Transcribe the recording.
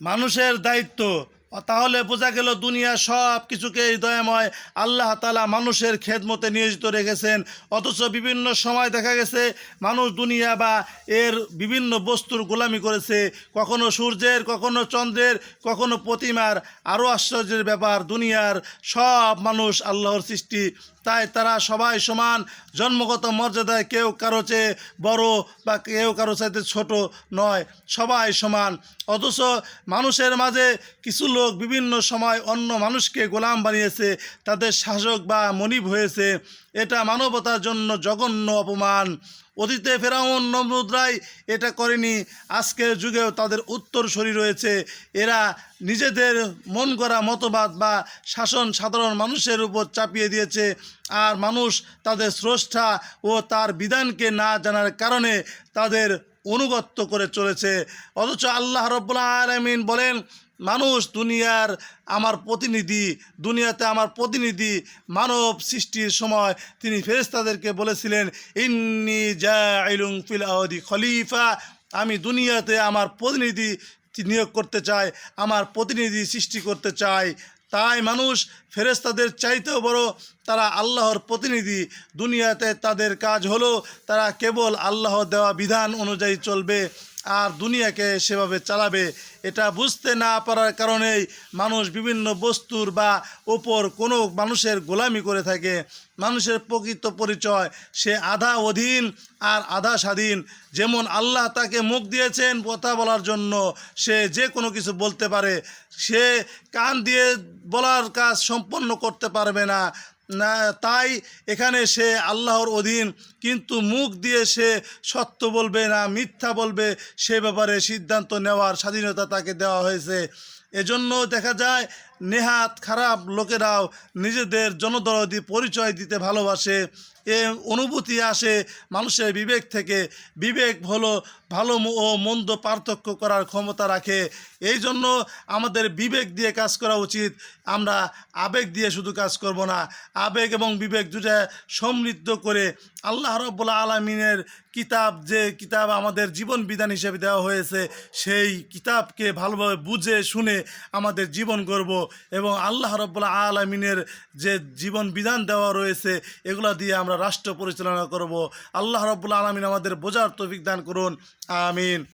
মানুষের দায়িত্ব তাহলে বোঝা গেল দুনিয়া সব কিছুকে দয়াময় আল্লাহ তালা মানুষের খেদমতে নিয়োজিত রেখেছেন। অথচ বিভিন্ন সময় দেখা গেছে, মানুষ দুনিয়া বা এর বিভিন্ন বস্তুর গোলামি করেছে। কখনো সূর্যের, কখনো চন্দ্রের, কখনো প্রতিমার। আরও আশ্চর্যের ব্যাপার, দুনিয়ার সব মানুষ আল্লাহর সৃষ্টি। তাই তারা সবাই সমান জন্মগত মর্যাদায় কেউ কারও চেয়ে বড় বা কেউ কারও চাইতে ছোট নয়। সবাই সমান। অথচ মানুষের মাঝে কিছু লোক বিভিন্ন সময় অন্য মানুষকে গোলাম বানিয়েছে, তাদের শাসক বা মনিব হয়েছে। এটা মানবতার জন্য জঘন্য অপমান। অতীতে ফেরাউন নমরুদরাই এটা করেনি, আজকের যুগেও তাদের উত্তরসূরি রয়েছে। এরা নিজেদের মন করা মতবাদ বা শাসন সাধারণ মানুষের উপর চাপিয়ে দিয়েছে, আর মানুষ তাদের স্রষ্টা ও তার বিধানকে না জানার কারণে তাদের অনুগত্য করে চলেছে। অথচ আল্লাহ রব্বুল্লা আলমিন বলেন মানুষ দুনিয়ার আমার প্রতিনিধি, দুনিয়াতে আমার প্রতিনিধি মানব সৃষ্টির সময় তিনি ফেরেস্তাদেরকে বলেছিলেন, ইন্নি জাইলুং ফিল আওয়াদি খলিফা। আমি দুনিয়াতে আমার প্রতিনিধি নিয়োগ করতে চাই, আমার প্রতিনিধি সৃষ্টি করতে চাই। তাই মানুষ ফেরেস্তাদের চাইতেও বড়, তারা আল্লাহর প্রতিনিধি। দুনিয়াতে তাদের কাজ হলো, তারা কেবল আল্লাহ দেওয়া বিধান অনুযায়ী চলবে। আর দুনিয়াকে সেভাবে চালাবে, এটা বুঝতে না পারার কারণেই মানুষ বিভিন্ন বস্তুর বা ওপর কোনো মানুষের গোলামি করে থাকে। মানুষের প্রকৃত পরিচয়, সে আধা অধীন আর আধা স্বাধীন। যেমন আল্লাহ তাকে মুখ দিয়েছেন কথা বলার জন্য, সে যে কোনো কিছু বলতে পারে। সে কান দিয়ে বলার কাজ সম্পন্ন করতে পারবে না। তাই এখানে সে আল্লাহর অধীন, কিন্তু মুখ দিয়ে সে সত্য বলবে না, মিথ্যা বলবে, সে ব্যাপারে সিদ্ধান্ত নেওয়ার স্বাধীনতা তাকে দেওয়া হয়েছে। এজন্য দেখা যায় নেহাত খারাপ লোকেরাও নিজেদের জনদরদি পরিচয় দিতে ভালোবাসে। এ অনুভূতি আসে মানুষের বিবেক থেকে। বিবেক হলো ভালো ও মন্দ পার্থক্য করার ক্ষমতা রাখে। এই জন্য আমাদের বিবেক দিয়ে কাজ করা উচিত। আমরা আবেগ দিয়ে শুধু কাজ করব না। আবেগ এবং বিবেক দুটা সমৃদ্ধ করে আল্লাহ রব্বুল্লা আলমিনের কিতাব যে কিতাব আমাদের জীবন বিধান হিসেবে দেওয়া হয়েছে, সেই কিতাবকে ভালোভাবে বুঝে, শুনে আমাদের জীবন করব এবং আল্লাহ রব্বুল্লা আলমিনের যে জীবন বিধান দেওয়া রয়েছে, এগুলো দিয়ে আমরা রাষ্ট্র পরিচালনা করব। আল্লাহ রব্বুল্লা আলমিন আমাদের বোঝার তৌফিক দান করুন। আমিন।